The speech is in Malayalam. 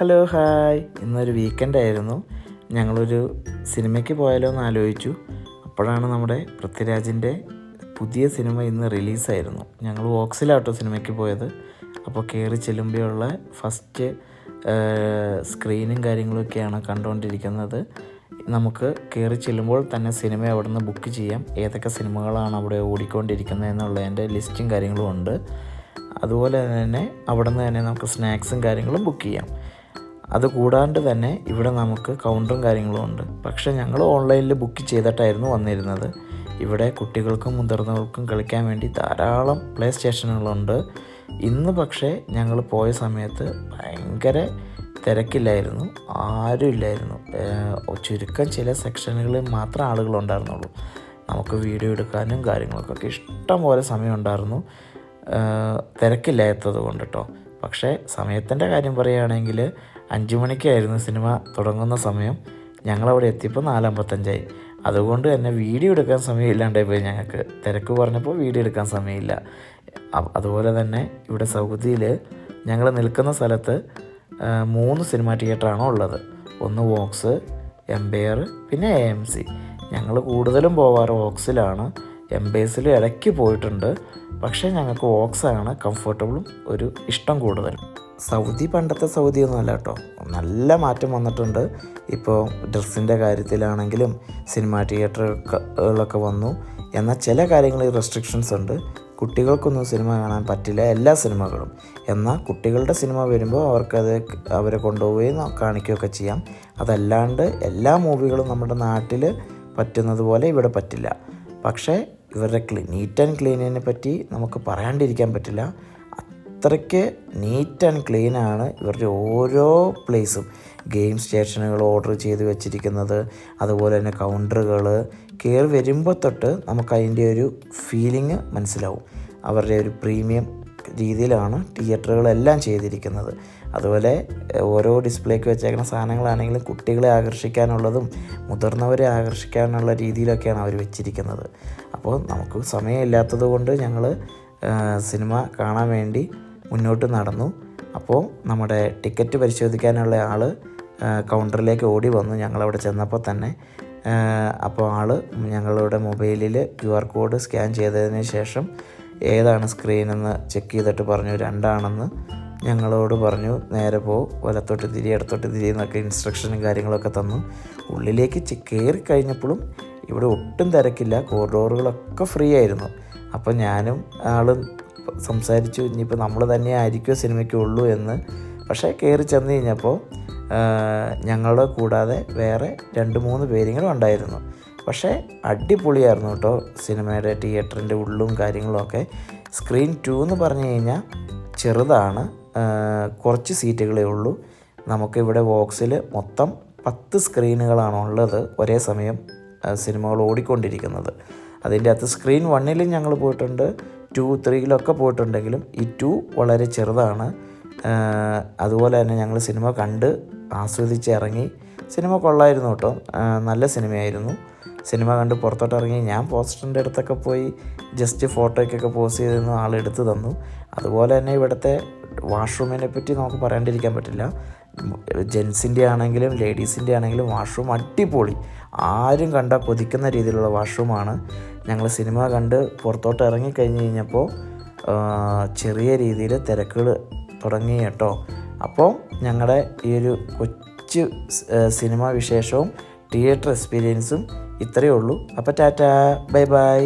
Hello hi. ഇന്നൊരു വീക്കെൻഡ് ആയിരുന്നു. ഞങ്ങളൊരു സിനിമയ്ക്ക് പോയാലോ എന്ന് ആലോചിച്ചു. അപ്പോഴാണ് നമ്മുടെ പൃഥ്വിരാജിന്റെ പുതിയ സിനിമ ഇന്ന് റിലീസായിരുന്നു ഞങ്ങൾ വോക്സിലാട്ടോ സിനിമയ്ക്ക് പോയത്. അപ്പോൾ കയറി ചെല്ലുമ്പോഴുള്ള ഫസ്റ്റ് സ്ക്രീനും കാര്യങ്ങളൊക്കെയാണ് കണ്ടുകൊണ്ടിരിക്കുന്നത് നമുക്ക് കയറി ചെല്ലുമ്പോൾ തന്നെ സിനിമ അവിടെ നിന്ന് ബുക്ക് ചെയ്യാം. ഏതൊക്കെ സിനിമകളാണ് അവിടെ ഓടിക്കൊണ്ടിരിക്കുന്നത് എന്നുള്ളതിന്റെ ലിസ്റ്റും കാര്യങ്ങളും ഉണ്ട്. അതുപോലെ തന്നെ അവിടെ നിന്ന് തന്നെ നമുക്ക് സ്നാക്സും കാര്യങ്ങളും ബുക്ക് ചെയ്യാം. അത് കൂടാണ്ട് തന്നെ ഇവിടെ നമുക്ക് കൗണ്ടറും കാര്യങ്ങളും ഉണ്ട്. പക്ഷേ ഞങ്ങൾ ഓൺലൈനിൽ ബുക്ക് ചെയ്തിട്ടായിരുന്നു വന്നിരുന്നത്. ഇവിടെ കുട്ടികൾക്കും മുതിർന്നവർക്കും കളിക്കാൻ വേണ്ടി ധാരാളം പ്ലേ സ്റ്റേഷനുകളുണ്ട് ഇന്ന് പക്ഷേ ഞങ്ങൾ പോയ സമയത്ത് ഭയങ്കര തിരക്കില്ലായിരുന്നു. ആരും ഇല്ലായിരുന്നു. ചുരുക്കം ചില സെക്ഷനുകളിൽ മാത്രം ആളുകളുണ്ടായിരുന്നുള്ളൂ നമുക്ക് വീഡിയോ എടുക്കാനും കാര്യങ്ങൾക്കൊക്കെ ഇഷ്ടം പോലെ സമയം ഉണ്ടായിരുന്നു. തിരക്കില്ലാത്തത് കൊണ്ട് കേട്ടോ പക്ഷേ സമയത്തിന്റെ കാര്യം പറയുകയാണെങ്കിൽ അഞ്ച് മണിക്കായിരുന്നു സിനിമ തുടങ്ങുന്ന സമയം. ഞങ്ങളവിടെ എത്തിയപ്പോൾ നാലമ്പത്തഞ്ചായി. അതുകൊണ്ട് തന്നെ വീഡിയോ എടുക്കാൻ സമയമില്ലാണ്ടായി പോയി ഞങ്ങൾക്ക്. തിരക്ക് പറഞ്ഞപ്പോൾ വീഡിയോ എടുക്കാൻ സമയമില്ല. അതുപോലെ തന്നെ ഇവിടെ സൗദിയിൽ ഞങ്ങൾ നിൽക്കുന്ന സ്ഥലത്ത് മൂന്ന് സിനിമ തിയേറ്ററാണ് ഉള്ളത്. ഒന്ന് വോക്സ് എംപയർ പിന്നെ എ എം സി. ഞങ്ങൾ കൂടുതലും പോവാറ് വോക്സിലാണ്. എംബേസിൽ ഇടയ്ക്ക് പോയിട്ടുണ്ട്. പക്ഷേ ഞങ്ങൾക്ക് വോക്സാണ് കംഫർട്ടബിളും ഒരു ഇഷ്ടം കൂടുതലും. സൗദി പണ്ടത്തെ സൗദി ഒന്നും അല്ല കേട്ടോ. നല്ല മാറ്റം വന്നിട്ടുണ്ട്. ഇപ്പോൾ ഡ്രസ്സിന്റെ കാര്യത്തിലാണെങ്കിലും സിനിമ തിയേറ്ററുകളൊക്കെ വന്നു. എന്നാൽ ചില കാര്യങ്ങളിൽ റെസ്ട്രിക്ഷൻസ് ഉണ്ട്. കുട്ടികൾക്കൊന്നും സിനിമ കാണാൻ പറ്റില്ല എല്ലാ സിനിമകളും. എന്നാൽ കുട്ടികളുടെ സിനിമ വരുമ്പോൾ അവർക്കത് അവരെ കൊണ്ടുപോവുകയും കാണിക്കുകയൊക്കെ ചെയ്യാം. അതല്ലാണ്ട് എല്ലാ മൂവികളും നമ്മുടെ നാട്ടിൽ പറ്റുന്നത് പോലെ ഇവിടെ പറ്റില്ല. പക്ഷേ ഇവരുടെ ക്ലീ നീറ്റ് ആൻഡ് ക്ലീനിനെ പറ്റി നമുക്ക് പറയാണ്ടിരിക്കാൻ പറ്റില്ല. അത്രയ്ക്ക് നീറ്റ് ആൻഡ് ക്ലീൻ ആണ് ഇവരുടെ ഓരോ പ്ലേസും ഗെയിം സ്റ്റേഷനുകൾ ഓർഡർ ചെയ്ത് വെച്ചിരിക്കുന്നത് അതുപോലെ തന്നെ കൗണ്ടറുകൾ കയറി വരുമ്പോൾ തൊട്ട് നമുക്ക് അതിന്റെ ഒരു ഫീലിംഗ് മനസ്സിലാവും. അവരുടെ ഒരു പ്രീമിയം രീതിയിലാണ് തിയേറ്ററുകളെല്ലാം ചെയ്തിരിക്കുന്നത്. അതുപോലെ ഓരോ ഡിസ്പ്ലേക്ക് വെച്ചേക്കുന്ന സാധനങ്ങളാണെങ്കിലും കുട്ടികളെ ആകർഷിക്കാനുള്ളതും മുതിർന്നവരെ ആകർഷിക്കാനുള്ള രീതിയിലൊക്കെയാണ് അവർ വെച്ചിരിക്കുന്നത്. അപ്പോൾ നമുക്ക് സമയമില്ലാത്തത് കൊണ്ട് ഞങ്ങൾ സിനിമ കാണാൻ വേണ്ടി മുന്നോട്ട് നടന്നു. അപ്പോൾ നമ്മുടെ ടിക്കറ്റ് പരിശോധിക്കാനുള്ള ആൾ കൗണ്ടറിലേക്ക് ഓടി വന്നു ഞങ്ങളവിടെ ചെന്നപ്പോൾ തന്നെ. അപ്പോൾ ആൾ ഞങ്ങളുടെ മൊബൈലിൽ ക്യു ആർ കോഡ് സ്കാൻ ചെയ്തതിന് ശേഷം ഏതാണ് സ്ക്രീനെന്ന് ചെക്ക് ചെയ്തിട്ട് പറഞ്ഞു രണ്ടാണെന്ന് ഞങ്ങളോട് പറഞ്ഞു. നേരെ പോ വലത്തോട്ട് തിരി ഇടത്തോട്ട് തിരി എന്നൊക്കെ ഇൻസ്ട്രക്ഷനും കാര്യങ്ങളൊക്കെ തന്നു. ഉള്ളിലേക്ക് കയറി കഴിഞ്ഞപ്പോഴും ഇവിടെ ഒട്ടും തിരക്കില്ല. കോറിഡോറുകളൊക്കെ ഫ്രീ ആയിരുന്നു. അപ്പോൾ ഞാനും ആളും സംസാരിച്ചു ഇനിയിപ്പോൾ നമ്മൾ തന്നെ ആയിരിക്കുമോ സിനിമയ്ക്ക് ഉള്ളൂ എന്ന്. പക്ഷേ കയറി ചെന്ന് കഴിഞ്ഞപ്പോൾ ഞങ്ങളുടെ കൂടാതെ വേറെ രണ്ട് മൂന്ന് പേരിങ്ങനെ ഉണ്ടായിരുന്നു. പക്ഷേ അടിപൊളിയായിരുന്നു കേട്ടോ സിനിമയുടെ തിയേറ്ററിന്റെ ഉള്ളും കാര്യങ്ങളൊക്കെ സ്ക്രീൻ ടു എന്ന് പറഞ്ഞു കഴിഞ്ഞാൽ ചെറുതാണ് കുറച്ച് സീറ്റുകളേ ഉള്ളൂ. നമുക്കിവിടെ ബോക്സിൽ മൊത്തം പത്ത് സ്ക്രീനുകളാണ് ഉള്ളത് ഒരേ സമയം സിനിമകൾ ഓടിക്കൊണ്ടിരിക്കുന്നത്. അതിന്റെ അകത്ത് സ്ക്രീൻ വണ്ണിലും ഞങ്ങൾ പോയിട്ടുണ്ട് ടു ത്രീയിലൊക്കെ പോയിട്ടുണ്ടെങ്കിലും ഈ ടു വളരെ ചെറുതാണ്. അതുപോലെ തന്നെ ഞങ്ങൾ സിനിമ കണ്ട് ആസ്വദിച്ച് ഇറങ്ങി. സിനിമ കൊള്ളായിരുന്നു കേട്ടോ. നല്ല സിനിമയായിരുന്നു സിനിമ കണ്ട് പുറത്തോട്ട് ഇറങ്ങി. ഞാൻ പോസ്റ്ററിന്റെ അടുത്തൊക്കെ പോയി ജസ്റ്റ് ഫോട്ടോയ്ക്കൊക്കെ പോസ്റ്റ് ചെയ്തിരുന്നു ആൾ എടുത്തു തന്നു. അതുപോലെ തന്നെ ഇവിടുത്തെ വാഷ്റൂമിനെ പറ്റി നമുക്ക് പറയാണ്ടിരിക്കാൻ പറ്റില്ല. ജെൻസിന്റെ ആണെങ്കിലും ലേഡീസിന്റെ ആണെങ്കിലും വാഷ്റൂം അടിപൊളി. ആരും കണ്ട കൊതിക്കുന്ന രീതിയിലുള്ള വാഷ്റൂമാണ് ഞങ്ങൾ സിനിമ കണ്ട് പുറത്തോട്ട് ഇറങ്ങി കഴിഞ്ഞ് കഴിഞ്ഞപ്പോൾ ചെറിയ രീതിയിൽ തിരക്കുകൾ തുടങ്ങി കേട്ടോ. അപ്പോൾ ഞങ്ങളുടെ ഈ ഒരു കൊച്ചു സിനിമ വിശേഷവും തിയേറ്റർ എക്സ്പീരിയൻസും ഇത്രയേ ഉള്ളൂ. അപ്പോൾ ടാറ്റാ ബൈ ബൈ.